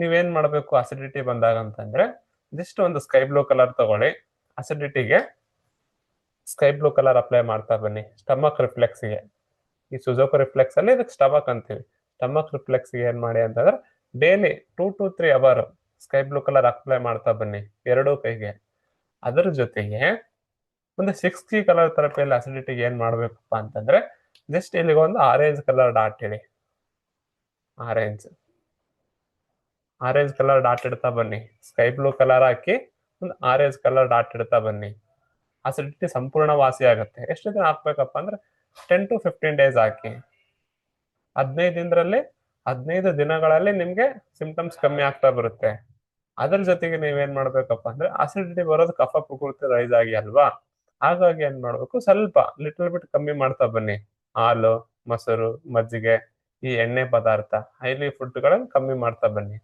ನೀವೇನ್ ಮಾಡಬೇಕು ಅಸಿಡಿಟಿ ಬಂದಾಗ ಅಂತಂದ್ರೆ ಜಸ್ಟ್ ಒಂದು ಸ್ಕೈ ಬ್ಲೂ ಕಲರ್ ತಗೊಳ್ಳಿ. ಅಸಿಡಿಟಿಗೆ ಸ್ಕೈ ಬ್ಲೂ ಕಲರ್ ಅಪ್ಲೈ ಮಾಡ್ತಾ ಬನ್ನಿ. ಸ್ಟಮಕ್ ರಿಫ್ಲೆಕ್ಸ್ಗೆ ಈ ಸುಜೋಕ ರಿಫ್ಲೆಕ್ಸ್ ಅಲ್ಲಿ ಇದಕ್ಕೆ ಸ್ಟಮಕ್ ಅಂತೀವಿ. ಸ್ಟಮಕ್ ರಿಫ್ಲೆಕ್ಸ್ಗೆ ಏನ್ ಮಾಡಿ ಅಂತಂದ್ರೆ daily two to three hour sky blue colour apply ಮಾಡ್ತಾ ಬನ್ನಿ, ಎರಡೂ ಕೈಗೆ. ಅದರ ಜೊತೆಗೆ ಒಂದು ಸಿಕ್ಸ್ ಕಿ ಕಲರ್ ಥೆರಪಿಯಲ್ಲಿ ಅಸಿಡಿಟಿಗೆ ಏನ್ ಮಾಡ್ಬೇಕಪ್ಪ ಅಂತಂದ್ರೆ ಜಸ್ಟ್ ಇಲ್ಲಿಗೆ ಒಂದು ಆರೆಂಜ್ ಕಲರ್ ಡಾಟ್ ಹೇಳಿ ಆರೆಂಜ್ ಆರೆಂಜ್ ಕಲರ್ ಡಾಟ್ ಇಡ್ತಾ ಬನ್ನಿ. ಸ್ಕೈ ಬ್ಲೂ ಕಲರ್ ಹಾಕಿ ಒಂದು ಆರೆಂಜ್ ಕಲರ್ ಡಾಟ್ ಇಡ್ತಾ ಬನ್ನಿ. ಅಸಿಡಿಟಿ ಸಂಪೂರ್ಣ ವಾಸಿ ಆಗುತ್ತೆ. ಎಷ್ಟು ದಿನ ಹಾಕ್ಬೇಕಪ್ಪ ಅಂದ್ರೆ ಟೆನ್ ಟು ಫಿಫ್ಟೀನ್ ಡೇಸ್ ಹಾಕಿ. ಹದಿನೈದು ದಿನದಲ್ಲಿ, ಹದಿನೈದು ದಿನಗಳಲ್ಲಿ ನಿಮ್ಗೆ ಸಿಂಪ್ಟಮ್ಸ್ ಕಮ್ಮಿ ಆಗ್ತಾ ಬರುತ್ತೆ. ಅದ್ರ ಜೊತೆಗೆ ನೀವೇನ್ ಮಾಡ್ಬೇಕಪ್ಪ ಅಂದ್ರೆ ಅಸಿಡಿಟಿ ಬರೋದು ಕಫ ಪ್ರಕೃತಿ ರೈಸ್ ಆಗಿ ಅಲ್ವಾ? ಹಾಗಾಗಿ ಏನ್ ಮಾಡ್ಬೇಕು? ಸ್ವಲ್ಪ ಲಿಟಲ್ ಬಿಟ್ ಕಮ್ಮಿ ಮಾಡ್ತಾ ಬನ್ನಿ. ಹಾಲು, ಮೊಸರು, ಮಜ್ಜಿಗೆ, ಈ ಎಣ್ಣೆ ಪದಾರ್ಥ, ಹೈಲಿ ಫುಡ್ಗಳನ್ನು ಕಮ್ಮಿ ಮಾಡ್ತಾ ಬನ್ನಿ.